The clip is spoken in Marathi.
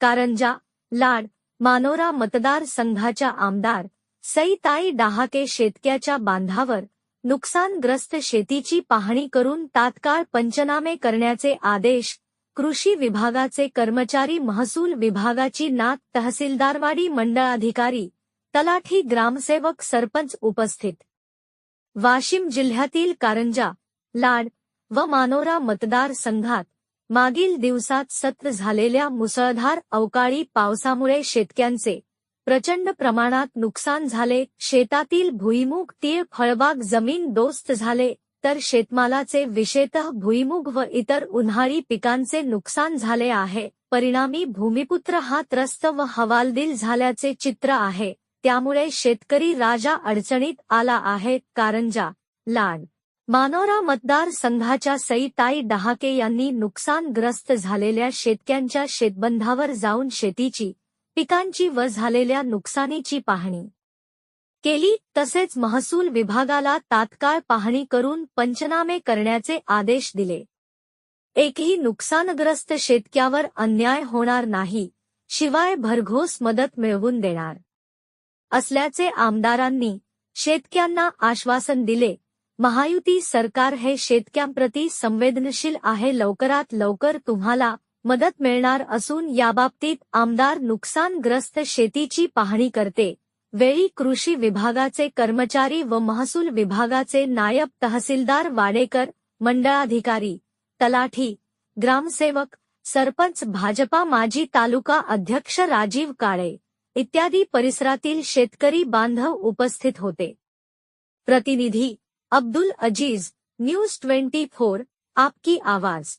कारंजा लाड मानोरा मतदार संघाच्या आमदार सईताई डहाके शेतक्याच्या बांधावर नुकसानग्रस्त शेतीची पाहणी करून तात्काळ पंचनामे करण्याचे आदेश कृषी विभागाचे कर्मचारी महसूल विभागाची नाथ तहसीलदारवाडी मंडळाधिकारी तलाठी ग्रामसेवक सरपंच उपस्थित. वाशिम जिल्ह्यातील कारंजा लाड व मानोरा मतदार संघात मागील दिवसात सत्र झालेल्या मुसळधार अवकाळी पावसामुळे शेतक्यांचे प्रचंड प्रमाणात नुकसान झाले. शेतातील भुईमुग तीळ फळबाग जमीन दोस्त झाले तर शेतमालाचे विशेषतः भुईमुग व इतर उन्हाळी पिकांचे नुकसान झाले आहे. परिणामी भूमिपुत्र हा त्रस्त व हवालदिल झाल्याचे चित्र आहे. त्यामुळे शेतकरी राजा अडचणीत आला आहे. कारंजा लाड मानोरा मतदार संघाच्या सईताई डहाके यांनी नुकसानग्रस्त झालेल्या शेतक्यांच्या शेतबंधावर जाऊन शेतीची पिकांची व झालेल्या नुकसानीची पाहणी केली. तसेच महसूल विभागाला तात्काळ पाहणी करून पंचनामे करण्याचे आदेश दिले. एकही नुकसानग्रस्त शेतक्यावर अन्याय होणार नाही शिवाय भरघोस मदत मिळवून देणार असल्याचे आमदारांनी शेतक्यांना आश्वासन दिले. महायुती सरकार हे शेतक्यांप्रती संवेदनशील आहे. लवकरात लवकर तुम्हाला मदत मिळणार असून याबाबतीत आमदार नुकसानग्रस्त शेतीची पाहणी करते. वेळी कृषी विभागाचे कर्मचारी व महसूल विभागाचे नायब तहसीलदार वाडेकर मंडळाधिकारी तलाठी ग्रामसेवक सरपंच भाजपा माजी तालुका अध्यक्ष राजीव काळे इत्यादी परिसरातील शेतकरी बांधव उपस्थित होते. प्रतिनिधी Abdul Aziz news twenty four आपकी आवाज.